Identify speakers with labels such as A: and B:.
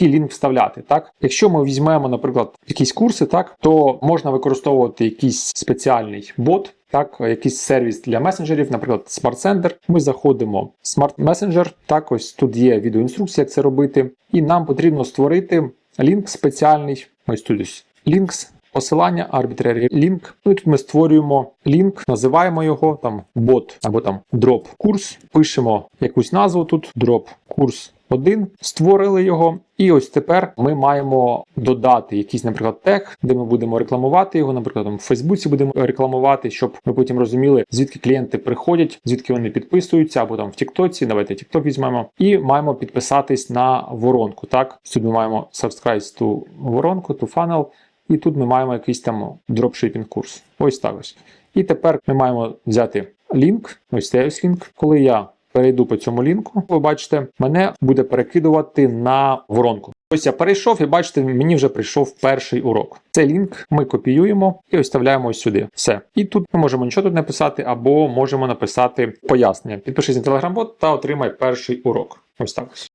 A: який лінк вставляти. Так, якщо ми візьмемо, наприклад, якісь курси, так то можна використовувати якийсь спеціальний бот. Так, якийсь сервіс для месенджерів, наприклад, Smart Sender. Ми заходимо в Smart Messenger. Так, ось тут є відеоінструкція, як це робити. І нам потрібно створити лінк спеціальний. Ось тут ось links, посилання, arbitrary link. Ну і тут ми створюємо лінк, називаємо його там бот або там drop курс. Пишемо якусь назву тут drop курс. Один створили його, і ось тепер ми маємо додати якийсь, наприклад, тег, де ми будемо рекламувати його. Наприклад, там в Фейсбуці будемо рекламувати, щоб ми потім розуміли, звідки клієнти приходять, звідки вони підписуються, або там в Тіктоці. Давайте Тікток візьмемо, і маємо підписатись на воронку. Так, ми маємо subscribe to воронку, to funnel, і тут ми маємо якийсь там дропшипінг курс. Ось так ось. І тепер ми маємо взяти лінк. Ось цей ось лінк, коли я перейду по цьому лінку, ви бачите, мене буде перекидувати на воронку. Ось я перейшов і бачите, мені вже прийшов перший урок. Цей лінк ми копіюємо і ось вставляємо ось сюди. Все. І тут ми можемо нічого тут написати, або можемо написати пояснення. Підпишись на телеграм-бот та отримай перший урок. Ось так. ось.